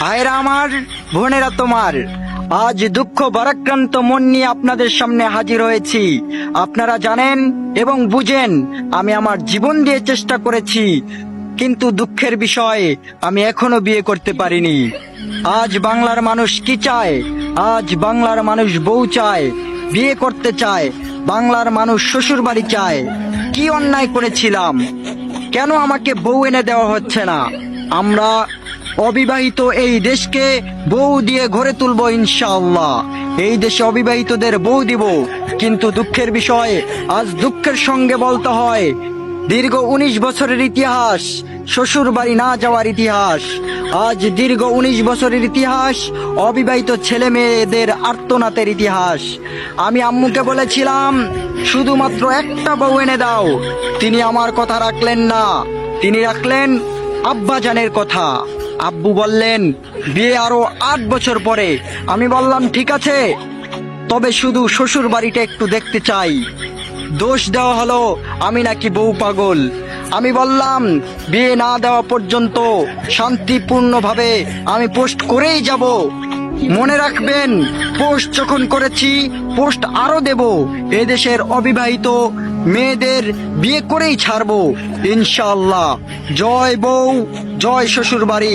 ভাইরা আমার বোনেরা তোমার, আজ দুঃখ ভারাক্রান্ত মন নিয়ে আপনাদের সামনে হাজির হয়েছি। আপনারা জানেন এবং বুঝেন, আমি আমার জীবন দিয়ে চেষ্টা করেছি, কিন্তু দুঃখের বিষয় আমি এখনও বিয়ে করতে পারিনি। আজ বাংলার মানুষ কি চায়? আজ বাংলার মানুষ বউ চায়, বিয়ে করতে চায়, বাংলার মানুষ শ্বশুর বাড়ি চায়। কি অন্যায় করেছিলাম? কেন আমাকে বউ এনে দেওয়া হচ্ছে না? আমরা অবিবাহিত এই দেশকে বউ দিয়ে গড়ে তুলবো ইনশাআল্লাহ। এই দেশে অবিবাহিতদের বউ দিব, কিন্তু দুঃখের বিষয়, আজ দুঃখের সঙ্গে বলতে হয়, দীর্ঘ উনিশ বছরের ইতিহাস শ্বশুর বাড়ি না যাওয়ার ইতিহাস, আজ দীর্ঘ উনিশ বছরের ইতিহাস, অবিবাহিত ছেলে মেয়েদের আর্তনাতের ইতিহাস। আমি আম্মুকে বলেছিলাম, শুধুমাত্র একটা বউ এনে দাও। তিনি আমার কথা রাখলেন না, তিনি রাখলেন আব্বাজানের কথা। আব্বু বললেন, বিয়ে আরও আট বছর পরে। আমি বললাম, ঠিক আছে, তবে শুধু শ্বশুর বাড়িটা একটু দেখতে চাই। দোষ দেওয়া হলো আমি নাকি বউ পাগল। আমি বললাম, বিয়ে না দেওয়া পর্যন্ত শান্তিপূর্ণভাবে আমি পোস্ট করেই যাব। মনে রাখবেন, পোস্ট যখন করেছি, পোস্ট আরও দেব। এদেশের অবিবাহিত মেয়েদের বিয়ে করেই ছাড়বো ইনশাল্লাহ জয় বউ। জয় শ্বশুর বাড়ি